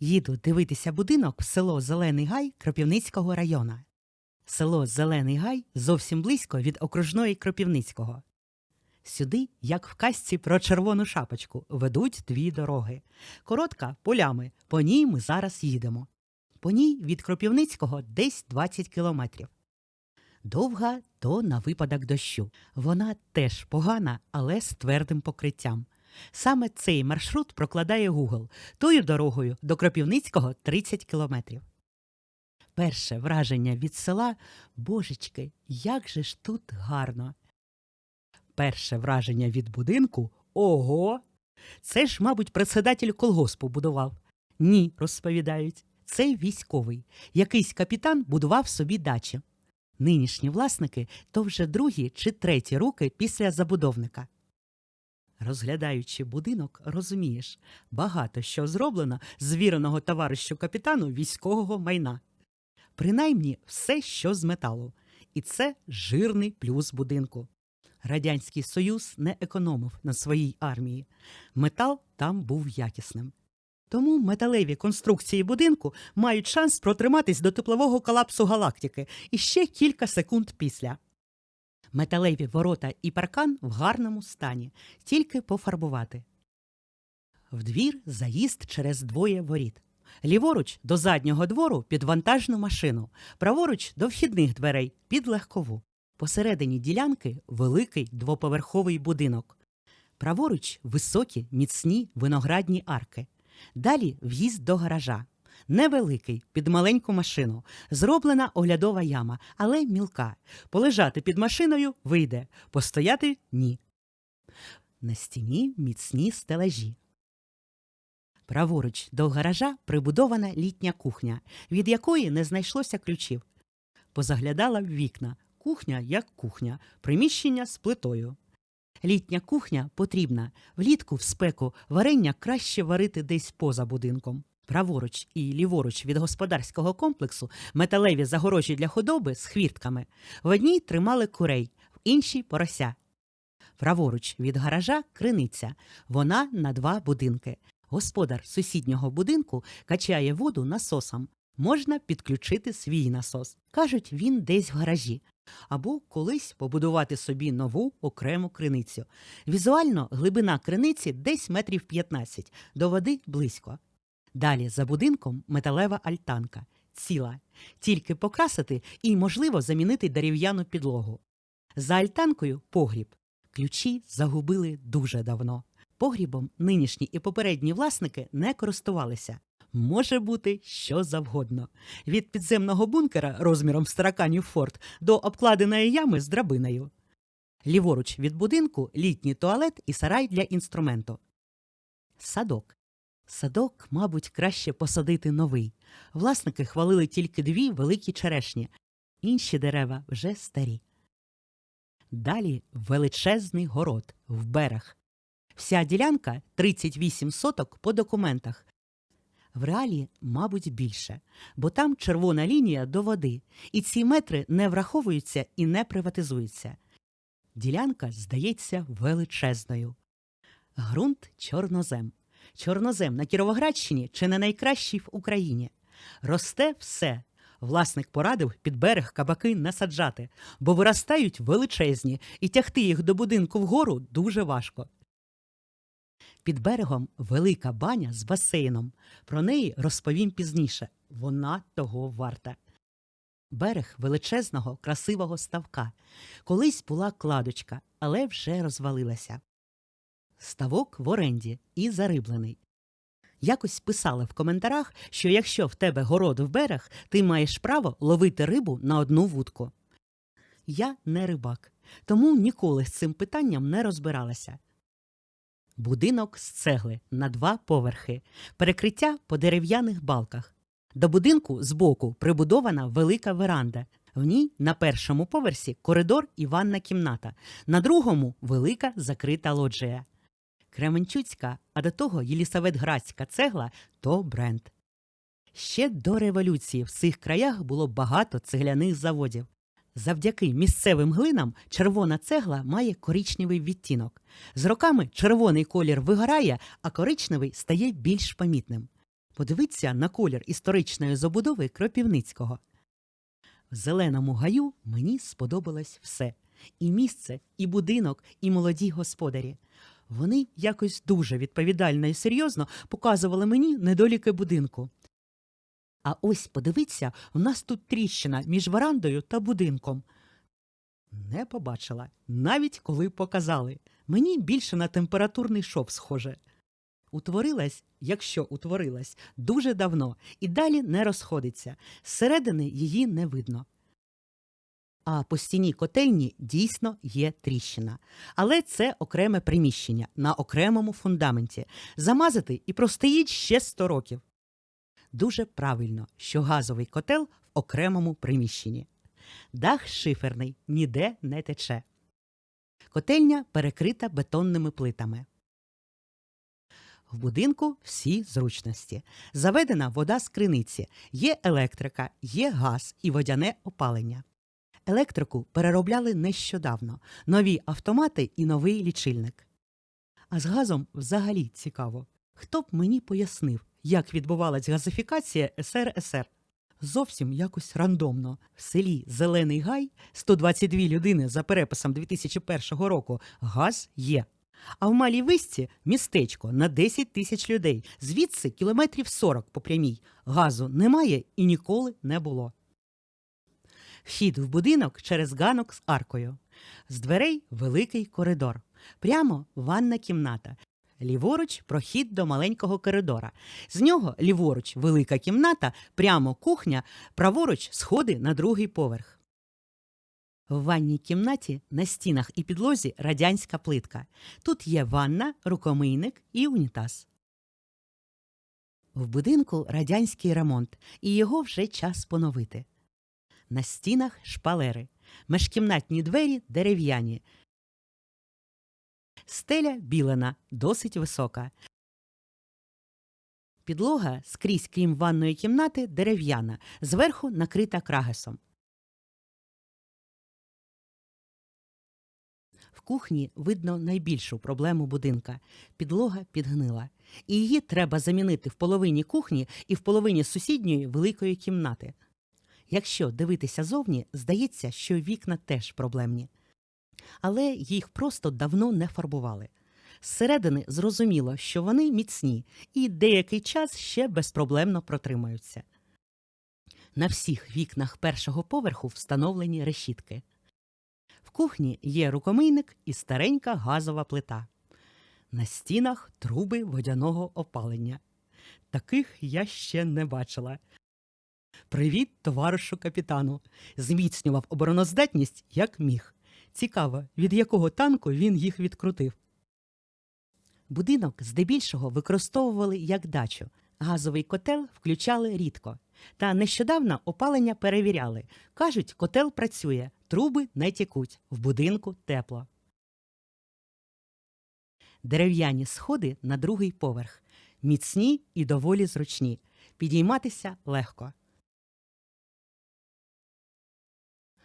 Їду дивитися будинок в село Зелений Гай Кропівницького району. Село Зелений Гай зовсім близько від окружної Кропівницького. Сюди, як в казці про червону шапочку, ведуть дві дороги. Коротка полями, по ній ми зараз їдемо. По ній від Кропівницького десь 20 кілометрів. Довга то на випадок дощу. Вона теж погана, але з твердим покриттям. Саме цей маршрут прокладає Google. Тою дорогою до Кропівницького 30 кілометрів. Перше враження від села Божечки, як же ж тут гарно. Перше враження від будинку ого. Це ж, мабуть, председатель колгоспу будував. Ні, розповідають. Це військовий. Якийсь капітан будував собі дачі. Нинішні власники то вже другі чи треті руки після забудовника. Розглядаючи будинок, розумієш, багато що зроблено з віреного товаришу капітану військового майна. Принаймні все, що з металу. І це жирний плюс будинку. Радянський Союз не економив на своїй армії. Метал там був якісним. Тому металеві конструкції будинку мають шанс протриматись до теплового колапсу галактики і ще кілька секунд після. Металеві ворота і паркан в гарному стані, тільки пофарбувати. В двір заїзд через двоє воріт. Ліворуч до заднього двору під вантажну машину, праворуч до вхідних дверей під легкову. Посередині ділянки великий двоповерховий будинок. Праворуч високі, міцні виноградні арки. Далі в'їзд до гаража. Невеликий, під маленьку машину. Зроблена оглядова яма, але мілка. Полежати під машиною вийде, постояти ні. На стіні міцні стелажі. Праворуч до гаража прибудована літня кухня, від якої не знайшлося ключів. Позаглядала в вікна. Кухня як кухня, приміщення з плитою. Літня кухня потрібна. Влітку в спеку варення краще варити десь поза будинком. Праворуч і ліворуч від господарського комплексу металеві загорожі для худоби з хвіртками. В одній тримали курей, в іншій порося. Праворуч від гаража криниця. Вона на два будинки. Господар сусіднього будинку качає воду насосом. Можна підключити свій насос. Кажуть, він десь в гаражі. Або колись побудувати собі нову окрему криницю. Візуально глибина криниці десь метрів 15, до води близько. Далі за будинком металева альтанка. Ціла. Тільки покрасити і, можливо, замінити дерев'яну підлогу. За альтанкою погріб. Ключі загубили дуже давно. Погрібом нинішні і попередні власники не користувалися. Може бути що завгодно. Від підземного бункера розміром з тараканів форт до обкладеної ями з драбиною. Ліворуч від будинку літній туалет і сарай для інструменту. Садок. Садок, мабуть, краще посадити новий. Власники хвалили тільки дві великі черешні, інші дерева вже старі. Далі величезний город в берег. Вся ділянка 38 соток по документах. В реалі, мабуть, більше, бо там червона лінія до води, і ці метри не враховуються і не приватизуються. Ділянка здається величезною. Грунт чорнозем. Чорнозем на Кіровоградщині чи не найкращий в Україні. Росте все. Власник порадив під берег кабаки не саджати, бо виростають величезні, і тягти їх до будинку вгору дуже важко. Під берегом велика баня з басейном. Про неї розповім пізніше. Вона того варта. Берег величезного, красивого ставка. Колись була кладочка, але вже розвалилася. Ставок в оренді і зариблений. Якось писали в коментарях, що якщо в тебе город в берег, ти маєш право ловити рибу на одну вудку. Я не рибак, тому ніколи з цим питанням не розбиралася. Будинок з цегли на два поверхи, перекриття по дерев'яних балках. До будинку збоку прибудована велика веранда. В ній на першому поверсі коридор і ванна кімната, на другому велика закрита лоджія. Кременчуцька, а до того Єлісаветградська цегла то бренд. Ще до революції в цих краях було багато цегляних заводів. Завдяки місцевим глинам червона цегла має коричневий відтінок. З роками червоний колір вигорає, а коричневий стає більш помітним. Подивіться на колір історичної забудови Кропівницького. В зеленому гаю мені сподобалось все: і місце, і будинок, і молоді господарі. Вони якось дуже відповідально і серйозно показували мені недоліки будинку. А ось подивіться, у нас тут тріщина між верандою та будинком. Не побачила, навіть коли показали. Мені більше на температурний шов схоже. Утворилась, якщо утворилась, дуже давно і далі не розходиться. Зсередини її не видно. А по стіні котельні дійсно є тріщина. Але це окреме приміщення на окремому фундаменті. Замазати і простоїть ще 100 років. Дуже правильно, що газовий котел в окремому приміщенні. Дах шиферний, ніде не тече. Котельня перекрита бетонними плитами. В будинку всі зручності. Заведена вода з криниці, є електрика, є газ і водяне опалення. Електрику переробляли нещодавно, нові автомати і новий лічильник. А з газом взагалі цікаво. Хто б мені пояснив, як відбувалась газифікація СРСР? Зовсім якось рандомно. В селі Зелений Гай 122 людини за переписом 2001 року газ є. А в Малій Висці містечко на 10 тисяч людей. Звідси кілометрів 40 по прямій. Газу немає і ніколи не було. Вхід в будинок через ганок з аркою. З дверей великий коридор. Прямо ванна кімната. Ліворуч прохід до маленького коридора. З нього ліворуч велика кімната, прямо кухня, праворуч сходи на другий поверх. В ванній кімнаті на стінах і підлозі радянська плитка. Тут є ванна, рукомийник і унітаз. В будинку радянський ремонт, і його вже час поновити. На стінах шпалери, межкімнатні двері дерев'яні. Стеля білена, досить висока. Підлога скрізь, крім ванної кімнати, дерев'яна, зверху накрита крагесом. В кухні видно найбільшу проблему будинка підлога підгнила, і її треба замінити в половині кухні і в половині сусідньої великої кімнати. Якщо дивитися зовні, здається, що вікна теж проблемні. Але їх просто давно не фарбували. Зсередини зрозуміло, що вони міцні і деякий час ще безпроблемно протримаються. На всіх вікнах першого поверху встановлені решітки. В кухні є рукомийник і старенька газова плита. На стінах труби водяного опалення. Таких я ще не бачила. Привіт, товаришу капітану. Зміцнював обороноздатність як міг. Цікаво, від якого танку він їх відкрутив. Будинок здебільшого використовували як дачу. Газовий котел включали рідко. Та нещодавно опалення перевіряли. Кажуть, котел працює, труби не тікуть, в будинку тепло. Дерев'яні сходи на другий поверх. Міцні і доволі зручні. Підійматися легко.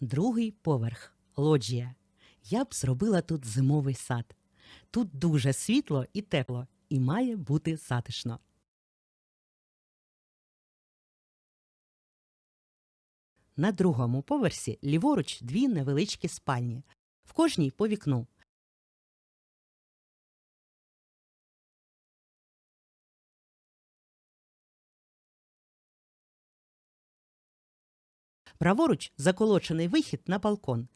Другий поверх лоджія. Я б зробила тут зимовий сад. Тут дуже світло і тепло, і має бути затишно. На другому поверсі ліворуч дві невеличкі спальні. В кожній по вікну. Праворуч заколочений вихід на балкон.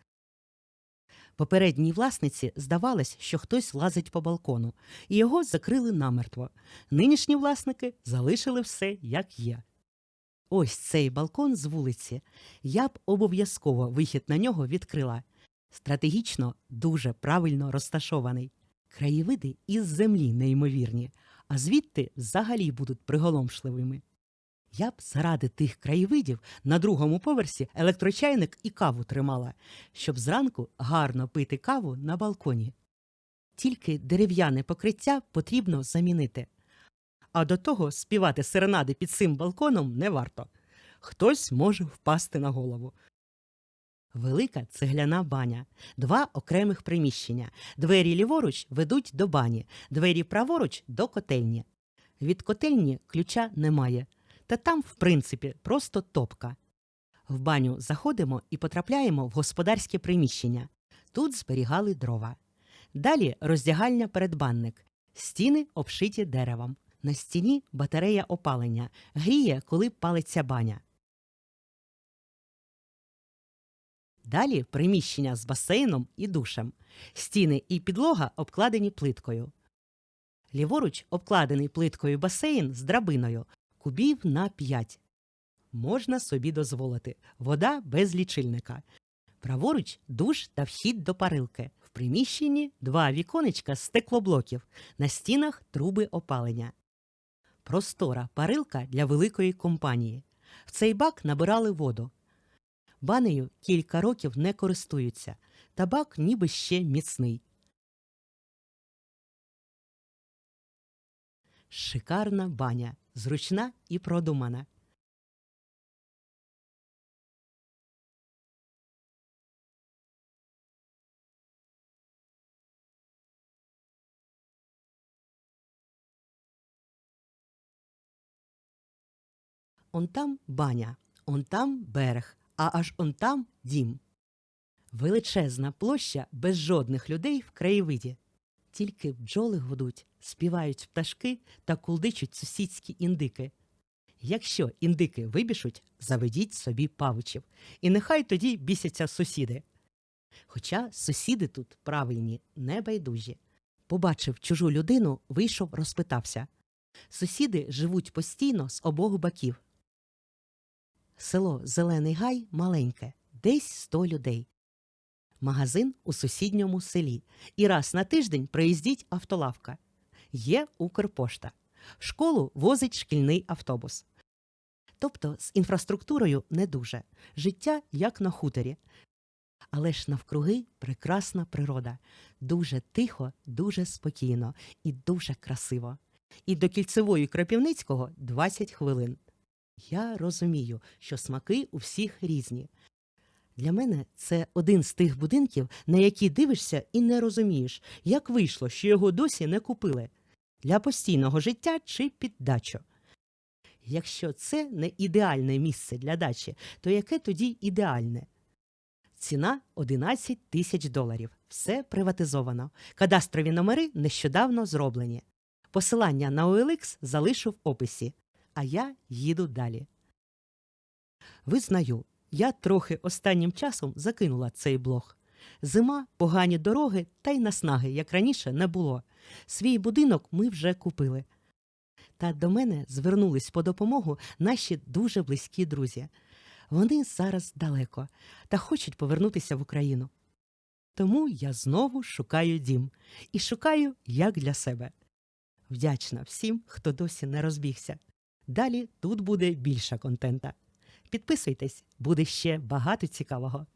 Попередній власниці здавалось, що хтось лазить по балкону, і його закрили намертво. Нинішні власники залишили все, як є. Ось цей балкон з вулиці. Я б обов'язково вихід на нього відкрила. Стратегічно дуже правильно розташований. Краєвиди із землі неймовірні, а звідти взагалі будуть приголомшливими. Я б заради тих краєвидів на другому поверсі електрочайник і каву тримала, щоб зранку гарно пити каву на балконі. Тільки дерев'яне покриття потрібно замінити. А до того співати серенади під цим балконом не варто. Хтось може впасти на голову. Велика цегляна баня, два окремих приміщення. Двері ліворуч ведуть до бані, двері праворуч до котельні. Від котельні ключа немає, та там, в принципі, просто топка. В баню заходимо і потрапляємо в господарське приміщення. Тут зберігали дрова. Далі роздягальня передбанник. Стіни обшиті деревом. На стіні батарея опалення. Гріє, коли палиться баня. Далі приміщення з басейном і душем. Стіни і підлога обкладені плиткою. Ліворуч обкладений плиткою басейн з драбиною, кубів на 5. Можна собі дозволити. Вода без лічильника. Праворуч душ та вхід до парилки. В приміщенні два віконечка стеклоблоків. На стінах труби опалення. Простора парилка для великої компанії. В цей бак набирали воду. Банею кілька років не користуються. Табак ніби ще міцний. Шикарна баня, зручна і продумана. Он там баня, он там берег, а аж он там дім. Величезна площа без жодних людей в краєвиді. Тільки бджоли гудуть, співають пташки та кулдичуть сусідські індики. Якщо індики вибішуть, заведіть собі павичів, і нехай тоді бісяться сусіди. Хоча сусіди тут правильні, небайдужі. Побачив чужу людину, вийшов, розпитався. Сусіди живуть постійно з обох боків. Село Зелений Гай маленьке, десь сто людей. Магазин у сусідньому селі. І раз на тиждень приїздіть автолавка. Є Укрпошта. Школу возить шкільний автобус. Тобто з інфраструктурою не дуже. Життя як на хуторі. Але ж навкруги прекрасна природа. Дуже тихо, дуже спокійно і дуже красиво. І до кільцевої Кропівницького 20 хвилин. Я розумію, що смаки у всіх різні. Для мене це один з тих будинків, на які дивишся і не розумієш, як вийшло, що його досі не купили для постійного життя чи під дачу. Якщо це не ідеальне місце для дачі, то яке тоді ідеальне? Ціна 11 тисяч доларів. Все приватизовано. Кадастрові номери нещодавно зроблені. Посилання на OLX залишу в описі, а я їду далі. Визнаю, я трохи останнім часом закинула цей блог. Зима, погані дороги та й наснаги, як раніше, не було. Свій будинок ми вже купили. Та до мене звернулись по допомогу наші дуже близькі друзі. Вони зараз далеко та хочуть повернутися в Україну. Тому я знову шукаю дім і шукаю як для себе. Вдячна всім, хто досі не розбігся. Далі тут буде більше контента. Підписуйтесь, буде ще багато цікавого.